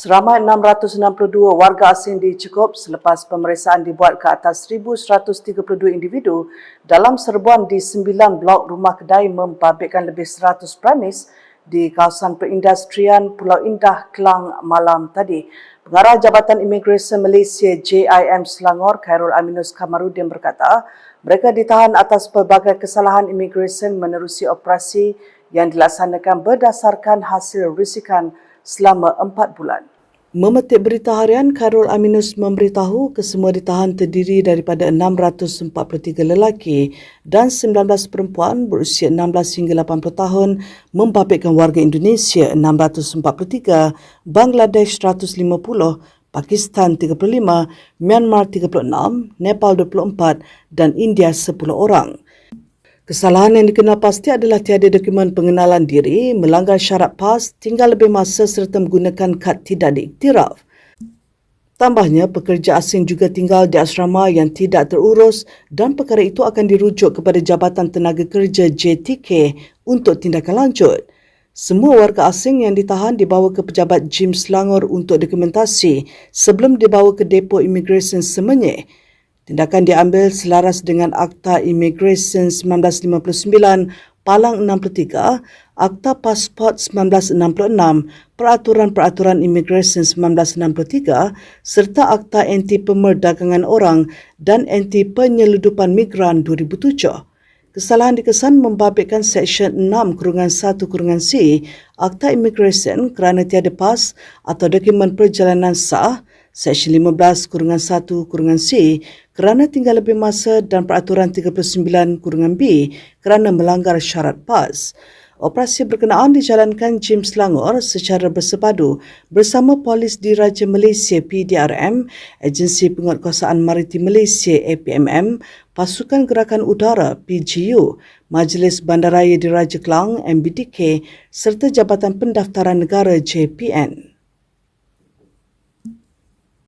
Seramai 662 warga asing dicekup selepas pemeriksaan dibuat ke atas 1,132 individu dalam serbuan di 9 blok rumah kedai membabitkan lebih 100 pramis di kawasan perindustrian Pulau Indah, Kelang malam tadi. Pengarah Jabatan Imigresen Malaysia JIM Selangor, Khairul Aminus Kamarudin berkata, mereka ditahan atas pelbagai kesalahan imigresen menerusi operasi yang dilaksanakan berdasarkan hasil risikan selama empat bulan. Memetik berita harian, Karol Aminus memberitahu kesemua ditahan terdiri daripada 643 lelaki dan 19 perempuan berusia 16 hingga 80 tahun membabitkan warga Indonesia 643, Bangladesh 150, Pakistan 35, Myanmar 36, Nepal 24 dan India 10 orang. Kesalahan yang dikenal pasti adalah tiada dokumen pengenalan diri, melanggar syarat PAS, tinggal lebih masa serta menggunakan kad tidak diiktiraf. Tambahnya, pekerja asing juga tinggal di asrama yang tidak terurus dan perkara itu akan dirujuk kepada Jabatan Tenaga Kerja JTK untuk tindakan lanjut. Semua warga asing yang ditahan dibawa ke pejabat Jim Selangor untuk dokumentasi sebelum dibawa ke depo imigresen Semenyih Tindakan diambil selaras dengan Akta Immigration 1959 Palang 63, Akta Pasport 1966, Peraturan-Peraturan Immigration 1963 serta Akta Anti Pemerdagangan Orang dan Anti Penyeludupan Migran 2007. Kesalahan dikesan membabitkan Seksyen 6 kurungan 1 kurungan C Akta Immigration kerana tiada pas atau dokumen perjalanan sah Seksyen 15 kurungan 1 kurungan C kerana tinggal lebih masa dan peraturan 39 kurungan B kerana melanggar syarat PAS. Operasi berkenaan dijalankan Jim Selangor secara bersepadu bersama Polis Diraja Malaysia PDRM, Agensi Penguatkuasaan Maritim Malaysia APMM, Pasukan Gerakan Udara PGU, Majlis Bandaraya Diraja Kelang MBDK serta Jabatan Pendaftaran Negara JPN.